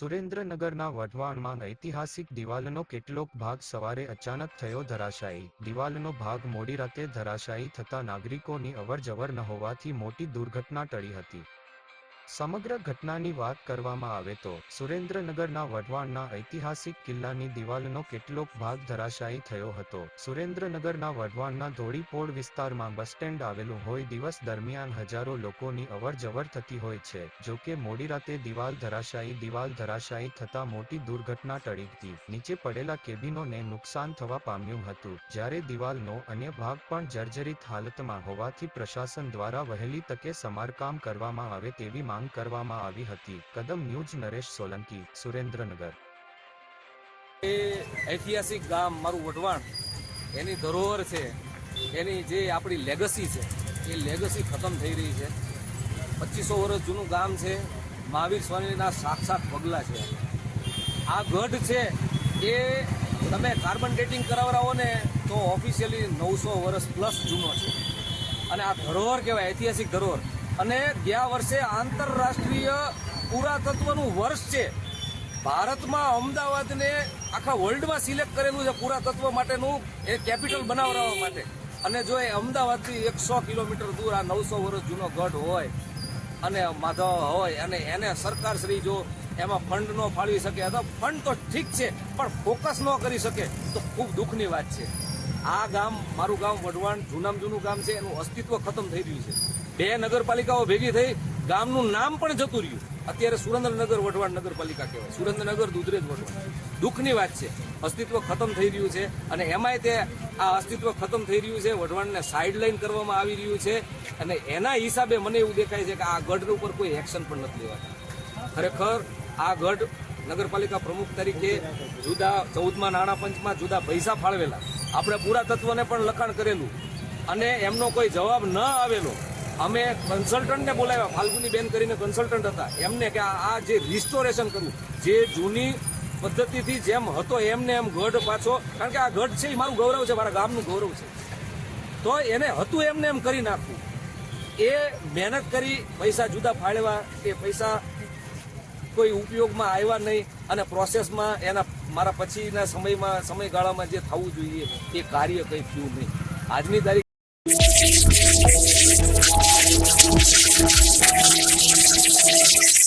સુરેન્દ્રનગરના વઢવાણમાં ઐતિહાસિક દિવાલનો કેટલોક ભાગ સવારે અચાનક થયો ધરાશાયી. દિવાલનો ભાગ મોડી રાતે ધરાશાયી થતા નાગરિકોની અવરજવર ન હોવાથી મોટી દુર્ઘટના ટળી હતી. સમગ્ર ઘટનાની વાત કરવામાં આવે તો, સુરેન્દ્રનગરના વઢવાણના ઐતિહાસિક કિલ્લાની દિવાલનો કેટલોક ભાગ ધરાશાયી થયો હતો. સુરેન્દ્રનગરના વઢવાણના ધોળીપોળ વિસ્તારમાં બસ સ્ટેન્ડ આવેલું હોય, દિવસ દરમિયાન હજારો લોકોની અવરજવર થતી હોય છે, જો કે મોડી રાતે દિવાલ ધરાશાયી દિવાલ ધરાશાયી થતા મોટી દુર્ઘટના ટળી નીચે પડેલા કેબિનોને નુકસાન થવા પામ્યું હતું. જ્યારે દિવાલનો અન્ય ભાગ પણ જર્જરિત હાલતમાં હોવાથી પ્રશાસન દ્વારા વહેલી તકે સમારકામ કરવામાં આવે તેવી માંગ કરવામાં આવી હતી. કદમ ન્યૂઝ નરેશ સોલંકી, સુરેન્દ્રનગર. એ ઐતિહાસિક ગામ મારું વઢવાણ. એની ધરોહર છે. એની જે આપણી લેગસી છે, એ લેગસી ખતમ થઈ રહી છે. પચીસો વર્ષ જૂનું ગામ છે. મહાવીર સ્વામીના સાક્ષાત પગલા છે. આ ગઢ છે, એ તમે કાર્બન ડેટિંગ કરાવરાવો ને તો ઓફિશિયલી નવસો વર્ષ પ્લસ જૂનો છે. અને આ ધરોહર કહેવાય, ઐતિહાસિક ધરોહર. અને ગયા વર્ષે આંતરરાષ્ટ્રીય પુરાતત્વનું વર્ષ છે. ભારતમાં અમદાવાદને આખા વર્લ્ડમાં સિલેક્ટ કરેલું છે પુરાતત્વ માટેનું એ કેપિટલ બનાવવા માટે. અને જો એ અમદાવાદથી એકસો કિલોમીટર દૂર, આ નવસો વર્ષ જૂનો ગઢ હોય અને માધવ હોય અને એને સરકાર શ્રી જો એમાં ફંડ ન ફાળવી શકે અથવા ફંડ તો ઠીક છે, પણ ફોકસ ન કરી શકે, તો ખૂબ દુઃખની વાત છે. આ ગામ મારું ગામ વઢવાણ જૂનામ જૂનું ગામ છે, એનું અસ્તિત્વ ખતમ થઈ રહ્યું છે. બે નગરપાલિકાઓ ભેગી થઈ ગામનું નામ પણ જતું રહ્યું. અત્યારે સુરેન્દ્રનગર વઢવાણ નગરપાલિકા કહેવાય. સુરેન્દ્રનગર, દુધરેજ વઢવાણ. દુઃખની વાત છે. અસ્તિત્વ ખતમ થઈ રહ્યું છે અને એમાંય તે આ અસ્તિત્વ ખતમ થઈ રહ્યું છે. વઢવાણને સાઇડલાઇન કરવામાં આવી રહ્યું છે અને એના હિસાબે મને એવું દેખાય છે કે આ ગઢ ઉપર કોઈ એક્શન પણ નથી લેવાતા. ખરેખર આ ગઢ નગરપાલિકા પ્રમુખ તરીકે જુદા ચૌદમાં નાણાં પંચમાં જુદા પૈસા ફાળવેલા. આપણે પુરાતત્વને પણ લખાણ કરેલું. અને એમનો કોઈ જવાબ ન આવેલો. અમે કન્સલ્ટન્ટને બોલાવ્યા. ફાલ્ગુની બેન કરીને કન્સલ્ટન્ટ હતા. એમને કે આ જે રિસ્ટોરેશન કરવું જે જૂની પદ્ધતિથી જેમ હતો એમને એમ ગઢ પાછો કારણ કે આ ગઢ છે એ મારું ગૌરવ છે, મારા ગામનું ગૌરવ છે. તો એને હતું એમને એમ કરી નાખવું. એ મહેનત કરી, પૈસા જુદા ફાળવા, એ પૈસા કોઈ ઉપયોગમાં આવ્યા નહીં અને પ્રોસેસમાં એના મારા પછીના સમયમાં સમયગાળામાં જે થવું જોઈએ એ કાર્ય કંઈ થયું નહીં. આજની તારીખ Thank you.